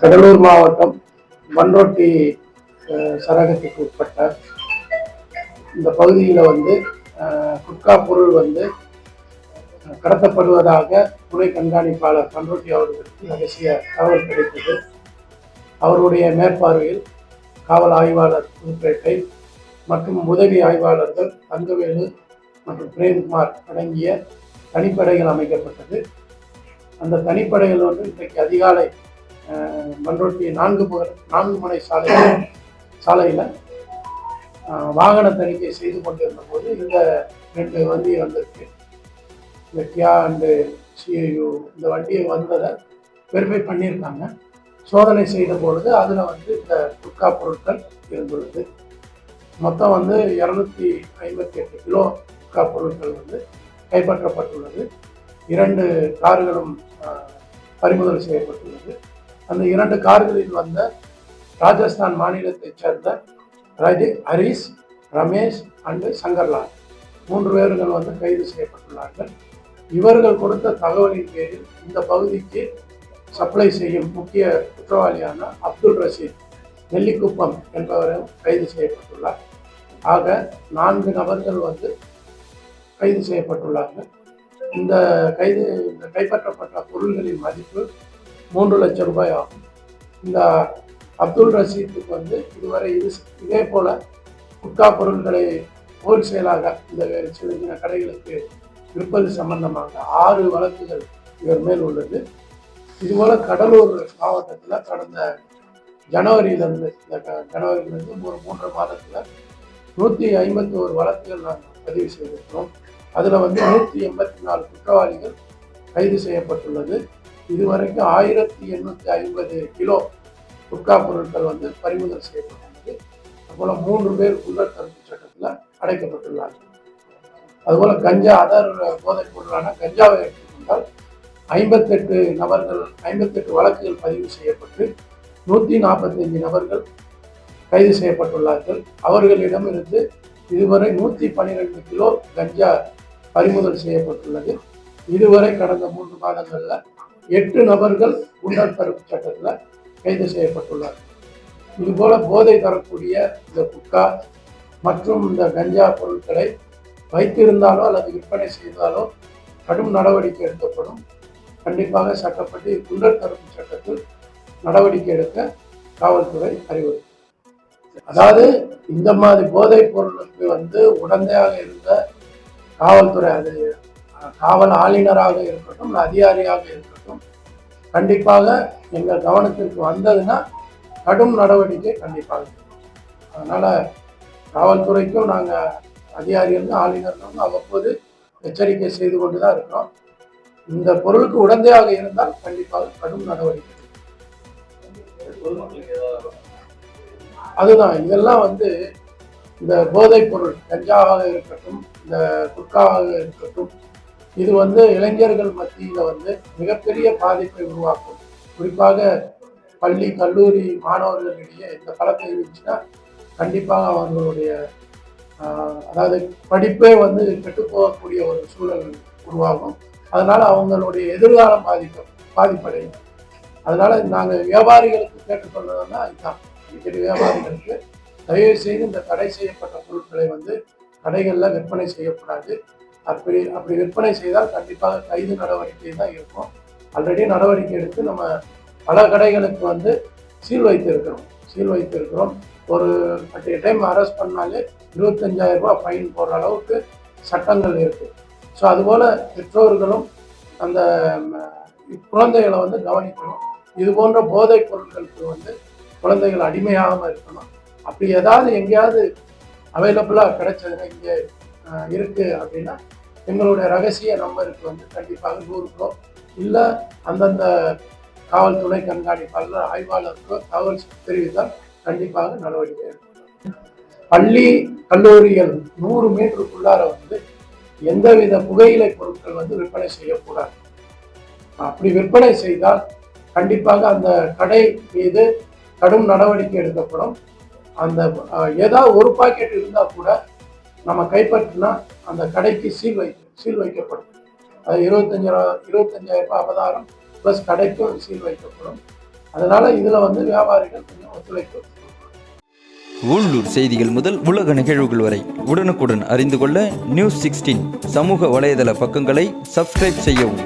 கடலூர் மாவட்டம் மண்ரொட்டி சரகத்துக்கு உட்பட்ட இந்த பகுதியில் வந்து குட்கா பொருள் வந்து கடத்தப்படுவதாக துணை கண்காணிப்பாளர் பண்ருட்டி அவர்களுக்கு ரகசிய தகவல் கிடைத்தது. அவருடைய மேற்பார்வையில் காவல் ஆய்வாளர் புதுப்பேட்டை மற்றும் உதவி ஆய்வாளர்கள் தங்கவேலு மற்றும் பிரேம்குமார் அடங்கிய தனிப்படைகள் அமைக்கப்பட்டது. அந்த தனிப்படைகள் வந்து இன்றைக்கு அதிகாலை அஹ், நான்கு நான்கு முனை சாலை சாலையில் வாகன தணிக்கை செய்து கொண்டிருந்த போது இந்த ரெண்டு வண்டி வந்திருக்கு. இந்த கியா அண்டு சிஐயு இந்த வண்டியை வந்ததை வெரிஃபை பண்ணியிருக்காங்க. சோதனை செய்த பொழுது அதில் வந்து இந்த குட்கா பொருட்கள் இருந்துள்ளது. மொத்தம் வந்து இரநூத்தி ஐம்பத்தி எட்டு கிலோ குட்கா பொருட்கள் வந்து கைப்பற்றப்பட்டுள்ளது. இரண்டு கார்களும் பறிமுதல் செய்யப்பட்டுள்ளது. அந்த இரண்டு கார்களில் வந்த ராஜஸ்தான் மாநிலத்தைச் சேர்ந்த ரஜி ஹரீஷ் ரமேஷ் அண்டு சங்கர்லால். மூன்று பேர்கள் வந்து கைது செய்யப்பட்டுள்ளார்கள். இவர்கள் கொடுத்த தகவலின் பேரில் இந்த பகுதிக்கு சப்ளை செய்யும் முக்கிய குற்றவாளியான அப்துல் ரஷீத் நெல்லிக்குப்பம் என்பவரும் கைது செய்யப்பட்டுள்ளார். ஆக நான்கு நபர்கள் வந்து கைது செய்யப்பட்டுள்ளார்கள். இந்த கைது இந்த கைப்பற்றப்பட்ட பொருள்களின் மதிப்பு மூன்று லட்சம் ரூபாய் ஆகும். இந்த அப்துல் ரஷீத்துக்கு வந்து இதுவரை இது இதே போல் குட்கா பொருட்களை ஹோல்சேலாக இந்த சின்ன சின்ன கடைகளுக்கு விற்பது சம்பந்தமாக ஆறு வழக்குகள் இவர் மேல் உள்ளது. இதுபோல் கடலூர் மாவட்டத்தில் கடந்த ஜனவரியிலிருந்து இந்த க- ஜனவரியிலிருந்து ஒரு மூன்று மாதத்தில் நூற்றி ஐம்பத்தி ஒரு வழக்குகள் நாங்கள் பதிவு செய்திருக்கிறோம். அதில் வந்து நூற்றி எண்பத்தி நாலு குற்றவாளிகள் கைது செய்யப்பட்டுள்ளது. இதுவரைக்கும் ஆயிரத்தி எண்ணூற்றி ஐம்பது கிலோ குட்கா பொருட்கள் வந்து பறிமுதல் செய்யப்பட்டுள்ளது அதுபோல் மூன்று பேர் குண்டர் தடுப்பு சட்டத்தில் அடைக்கப்பட்டுள்ளார்கள். அதுபோல் கஞ்சா அதர் போதைப் பொருளான கஞ்சாவை எடுத்துக்கொண்டால் ஐம்பத்தெட்டு நபர்கள் ஐம்பத்தெட்டு வழக்குகள் பதிவு செய்யப்பட்டு நூற்றி நாற்பத்தஞ்சு நபர்கள் கைது செய்யப்பட்டுள்ளார்கள். அவர்களிடமிருந்து இதுவரை நூற்றி பன்னிரெண்டு கிலோ கஞ்சா பறிமுதல் செய்யப்பட்டுள்ளது. இதுவரை கடந்த மூன்று மாதங்களில் எட்டு நபர்கள் குண்டர் சட்டத்தில் கைது செய்யப்பட்டுள்ளார்கள் இதுபோல போதை தரக்கூடிய இந்த குட்கா மற்றும் இந்த கஞ்சா பொருட்களை வைத்திருந்தாலோ அல்லது விற்பனை செய்தாலோ கடும் நடவடிக்கை எடுக்கப்படும். கண்டிப்பாக சட்டப்பட்டு குண்டர் தரப்பு சட்டத்தில் நடவடிக்கை எடுக்க காவல்துறை அறிவுறுத்தும். அதாவது இந்த மாதிரி போதைப் பொருளுக்கு வந்து உடந்தையாக இருந்த காவல்துறை அதை காவல் ஆளுநராக இருக்கட்டும் அதிகாரியாக இருக்கட்டும் கண்டிப்பாக எங்கள் கவனத்திற்கு வந்ததுன்னா கடும் நடவடிக்கை கண்டிப்பாக அதனால் காவல்துறைக்கும் நாங்கள் அதிகாரிகளும் ஆளுநர்களும் அவ்வப்போது எச்சரிக்கை செய்து கொண்டு தான் இருக்கிறோம். இந்த பொருளுக்கு உடந்தையாக இருந்தால் கண்டிப்பாக கடும் நடவடிக்கை. அதுதான் இதெல்லாம் வந்து இந்த போதைப் பொருள் கஞ்சாவாக இருக்கட்டும் இந்த குட்காவாக இருக்கட்டும் இது வந்து இளைஞர்கள் மத்தியில் வந்து மிகப்பெரிய பாதிப்பை உருவாக்கும். குறிப்பாக பள்ளி கல்லூரி மாணவர்களிடையே இந்த பழக்கம் இருந்துச்சுன்னா கண்டிப்பாக அவர்களுடைய அதாவது படிப்பே வந்து கெட்டு போகக்கூடிய ஒரு சூழல் உருவாகும். அதனால் அவங்களுடைய எதிர்காலம் பாதிப்பு பாதிப்படையும். அதனால் நாங்கள் வியாபாரிகளுக்கு கேட்டுக்கொள்வதுன்னா இதுதான். அடிக்கடி வியாபாரிகளுக்கு தயவு செய்து இந்த தடை செய்யப்பட்ட பொருட்களை வந்து கடைகளில் விற்பனை செய்யக்கூடாது. அப்படி அப்படி விற்பனை செய்தால் கண்டிப்பாக கைது நடவடிக்கை தான் இருக்கும். ஆல்ரெடி நடவடிக்கை எடுத்து நம்ம பல கடைகளுக்கு வந்து சீல் வைத்திருக்கிறோம். சீல் வைத்திருக்கிறோம். ஒரு அட் டைம் அரெஸ்ட் பண்ணாலே இருபத்தஞ்சாயிரம் ரூபாய் ஃபைன் போடுற அளவுக்கு சட்டங்கள் இருக்குது ஸோ அதுபோல் பெற்றோர்களும் அந்த குழந்தைகளை வந்து கவனிக்கணும். இது போன்ற போதைப் பொருட்களுக்கு வந்து குழந்தைகள் அடிமையாகாமல் இருக்கணும். அப்படி ஏதாவது எங்கேயாவது அவைலபிளாக கிடைச்சதுன்னா இங்கே இருக்குது அப்படின்னா எங்களுடைய ரகசிய நம்பருக்கு வந்து கண்டிப்பாக நூறுக்கோ இல்லை அந்தந்த காவல்துறை கண்காணிப்பாளர் ஆய்வாளருக்கோ தகவல் தெரிவித்தால் கண்டிப்பாக நடவடிக்கை எடுக்கும் பள்ளி கல்லூரிகள் நூறு மீட்டருக்குள்ளார வந்து எந்தவித புகையிலை பொருட்கள் வந்து விற்பனை செய்யக்கூடாது. அப்படி விற்பனை செய்தால் கண்டிப்பாக அந்த கடை மீது கடும் நடவடிக்கை எடுக்கப்படும். அந்த ஏதாவது ஒரு பாக்கெட் இருந்தால் கூட நம்ம கைப்பற்றினா அந்த கடைக்கு சீல் வை சீல் வைக்கப்படும். அது இருபத்தஞ்சாயிரம் இருபத்தஞ்சாயிரம் ரூபாய் அபதாரம் ப்ளஸ் கடைக்கும் சீல் வைக்கப்படும். அதனால இதில் வந்து வியாபாரிகள் கொஞ்சம் ஒத்துழைப்பு உள்ளூர் செய்திகள் முதல் உலக நிகழ்வுகள் வரை உடனுக்குடன் அறிந்து கொள்ள நியூஸ் சிக்ஸ்டீன் சமூக வலைதள பக்கங்களை சப்ஸ்கிரைப் செய்யவும்.